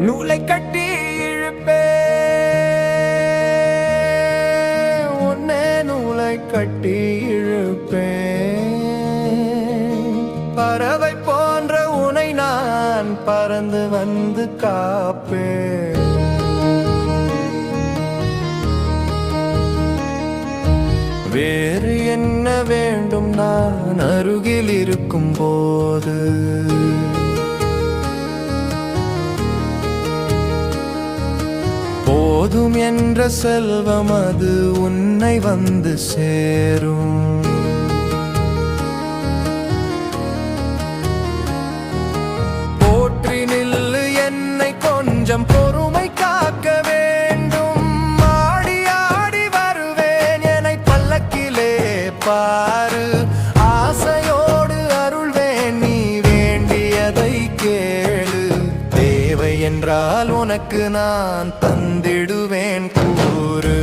நூலை கட்டி இழுப்பே. உன்னை நூலை கட்டி இழுப்பே. பறவை போன்ற உனை நான் பறந்து வந்து காப்பே. வேறு என்ன வேண்டும்? நான் அருகில் இருக்கும் போது போதும் என்ற செல்வம் அது உன்னை வந்து சேரும். போற்றி நில்லு என்னை கொஞ்சம் பொறுமை காக்க வேண்டும். ஆடி ஆடி வருவேன் என்னை பல்லக்கிலே பா என்றால் உனக்கு நான் தந்திடுவேன் கூறு.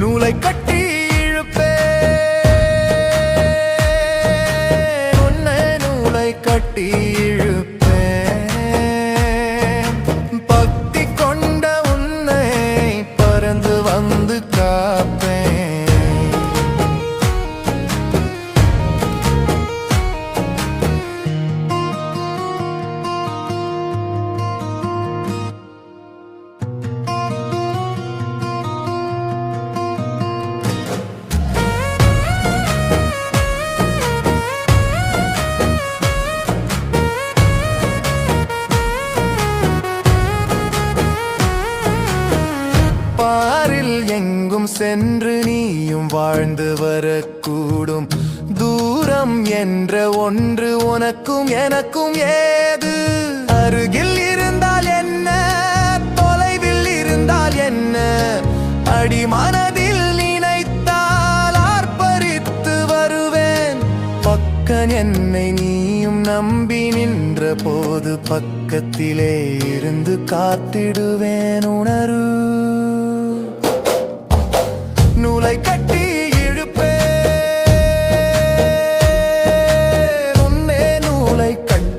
நூலை கட்டி இழுப்பே உன்னை நூலை கட்டி பக்தி கொண்ட உன்னை பறந்து வந்து காப்பேன். சென்று நீயும் வாழ்ந்து வரக்கூடும். தூரம் என்ற ஒன்று உனக்கும் எனக்கும் ஏது? அருகில் இருந்தால் என்ன? தொலைவில் இருந்தால் என்ன? அடிமனதில் நினைத்தால் ஆர்ப்பரித்து வருவேன். பக்கன் என்னை நீயும் நம்பி நின்ற போது பக்கத்திலே இருந்து காத்திடுவேன் உணர்வு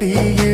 தீயே